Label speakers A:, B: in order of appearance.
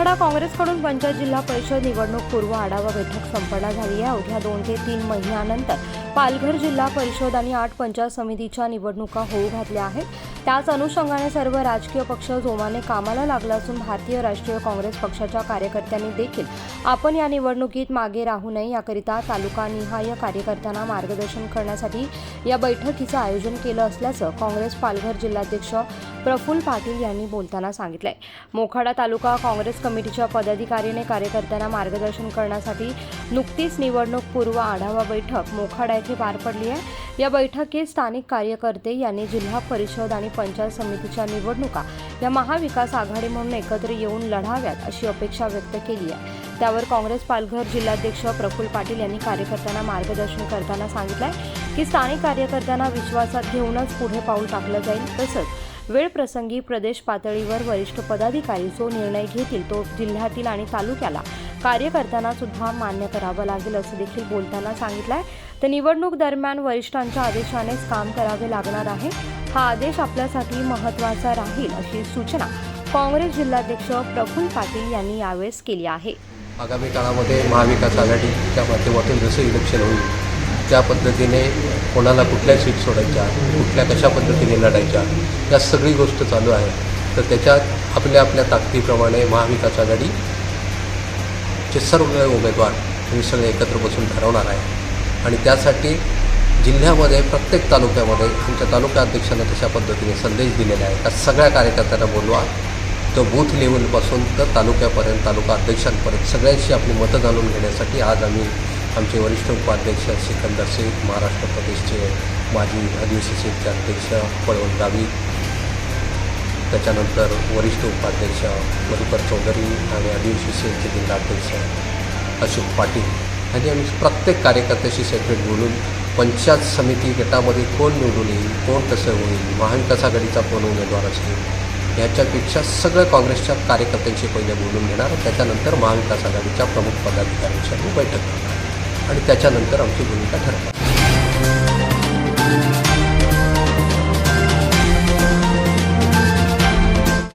A: मोखाडा काँग्रेसकडून पंचायत जिल्हा परिषद निवडणूक पूर्व आढावा बैठक संपन्न झाली आहे. अवघ्या दोन ते तीन महिन्यानंतर पालघर जिल्हा परिषद आणि आठ पंचायत समितीच्या निवडणुका होऊ घातल्या आहेत. त्याच अनुषंगाने सर्व राजकीय पक्ष जोमाने कामाला लागला असून भारतीय राष्ट्रीय काँग्रेस पक्षाच्या कार्यकर्त्यांनी देखील आपण या निवडणुकीत मागे राहू नये याकरिता तालुका निहाय कार्यकर्त्यांना मार्गदर्शन करण्यासाठी या बैठकीचं आयोजन केलं असल्याचं काँग्रेस पालघर जिल्हाध्यक्ष प्रफुल्ल पाटील यांनी बोलताना सांगितलंय. मोखाडा तालुका काँग्रेस कमिटीच्या पदाधिकारीने कार्यकर्त्यांना मार्गदर्शन करण्यासाठी नुकतीच निवडणूक पूर्व आढावा बैठक मोखाडा येथे पार पडली आहे या बैठकीत स्थानिक कार्यकर्ते यांनी जिल्हा परिषद आणि पंचायत समितीच्या निवडणुका या महाविकास आघाडी म्हणून एकत्र येऊन लढाव्यात अशी अपेक्षा व्यक्त केली आहे. त्यावर काँग्रेस पालघर जिल्हाध्यक्ष प्रफुल्ल पाटील यांनी कार्यकर्त्यांना मार्गदर्शन करताना सांगितलंय की स्थानिक कार्यकर्त्यांना विश्वासात घेऊनच पुढे पाऊल टाकलं जाईल. तसंच वेळ प्रसंगी प्रदेश पातळीवर वरिष्ठ पदाधिकारी जो निर्णय घेतील तो जिल्ह्यातील आणि तालुक्याला कार्यकर्त्यांना सुद्धा मान्य करावा लागेल असं देखील बोलताना सांगितलं आहे तर निवडणूक दरम्यान वरिष्ठांच्या आदेशानेच काम करावे लागणार आहे. हा आदेश आपल्यासाठी महत्त्वाचा राहील अशी सूचना काँग्रेस जिल्हाध्यक्ष प्रफुल्ल पाटील यांनी यावेळेस केली आहे.
B: आगामी काळामध्ये महाविकास आघाडीच्या माध्यमातून जसं इलेक्शन होईल त्या पद्धतीने कोणाला कुठल्या सीट सोडायच्या कुठल्या कशा पद्धतीने लढायच्या या सगळी गोष्ट चालू आहे. तर त्याच्यात आपल्या आपल्या ताकदीप्रमाणे महाविकास आघाडीचे सर्व उमेदवार हे सगळे एकत्र बसून ठरवणार आहे. आणि त्यासाठी जिल्ह्यामध्ये प्रत्येक तालुक्यामध्ये आमच्या तालुका अध्यक्षांना तशा पद्धतीने संदेश दिलेला आहे. का सगळ्या कार्यकर्त्यांना बोलवा. तर बूथ लेवलपासून तर तालुक्यापर्यंत तालुका अध्यक्षांपर्यंत सगळ्यांशी आपली मतं जाणून घेण्यासाठी आज आम्ही आमचे वरिष्ठ उपाध्यक्ष सिकंदर शेख महाराष्ट्र प्रदेशचे माजी आदिवासी अध्यक्ष पळवण गावी त्याच्यानंतर वरिष्ठ उपाध्यक्ष मधुकर चौधरी आणि आदिवासी सेलचे जिल्हाध्यक्ष अशोक पाटील. आणि आम्ही प्रत्येक कार्यकर्त्याशी सेपरेट बोलून पंचायत समिती गटामध्ये कोण निवडून येईल कोण कसं होईल महाविकास आघाडीचा कोण उमेदवार असेल याच्यापेक्षा सगळ्या काँग्रेसच्या कार्यकर्त्यांशी पहिले बोलून घेणार. त्याच्यानंतर महाविकास आघाडीच्या प्रमुख पदाधिकाऱ्यांची आम्ही बैठक करणार. आणि त्याच्यानंतर आमची भूमिका ठरवणार